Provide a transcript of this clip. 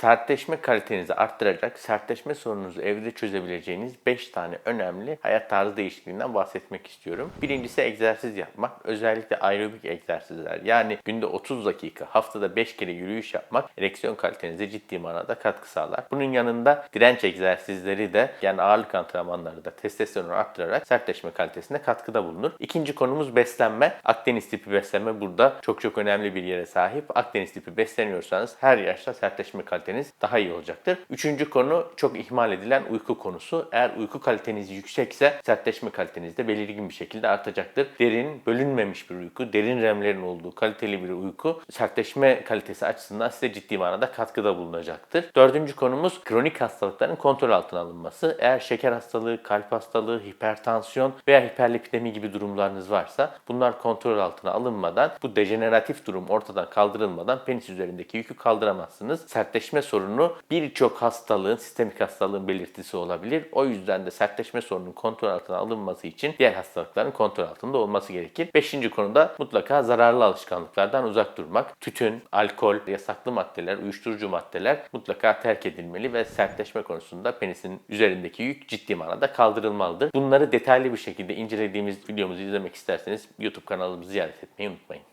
sertleşme kalitenizi arttıracak, sertleşme sorununuzu evde çözebileceğiniz 5 tane önemli hayat tarzı değişikliğinden bahsetmek istiyorum. Birincisi egzersiz yapmak. Özellikle aerobik egzersizler. Yani günde 30 dakika, haftada 5 kere yürüyüş yapmak ereksiyon kalitenize ciddi manada katkı sağlar. Bunun yanında direnç egzersizleri de yani ağırlık antrenmanları da testosteronu arttırarak sertleşme kalitesine katkıda bulunur. İkinci konumuz beslenme. Akdeniz tipi beslenme burada çok çok önemli bir yere sahip. Akdeniz tipi besleniyorsanız her yaşta sertleşme kaliteniz daha iyi olacaktır. Üçüncü konu çok ihmal edilen uyku konusu. Eğer uyku kaliteniz yüksekse sertleşme kaliteniz de belirgin bir şekilde artacaktır. Derin, bölünmemiş bir uyku, derin REM'lerin olduğu kaliteli bir uyku sertleşme kalitesi açısından size ciddi manada katkıda bulunacaktır. Dördüncü konumuz kronik hastalıkların kontrol altına alınması. Eğer şeker hastalığı, kalp hastalığı, hipertansiyon veya hiperlipidemi gibi durumlarınız varsa bunlar kontrol altına alınmadan bu dejeneratif durum ortadan kaldırılmadan penis üzerindeki yükü kaldıramazsınız. Sertleşme sorunu birçok hastalığın, sistemik hastalığın belirtisi olabilir. O yüzden de sertleşme sorunun kontrol altına alınması için diğer hastalıkların kontrol altında olması gerekir. Beşinci konuda mutlaka zararlı alışkanlıklardan uzak durmak. Tütün, alkol, yasaklı maddeler, uyuşturucu maddeler mutlaka terk edilmeli ve sertleşme konusunda penisin üzerindeki yük ciddi manada kaldırılmalıdır. Bunları detaylı bir şekilde incelediğimiz videomuzu izlemek isterseniz YouTube kanalımızı ziyaret etmeyi unutmayın.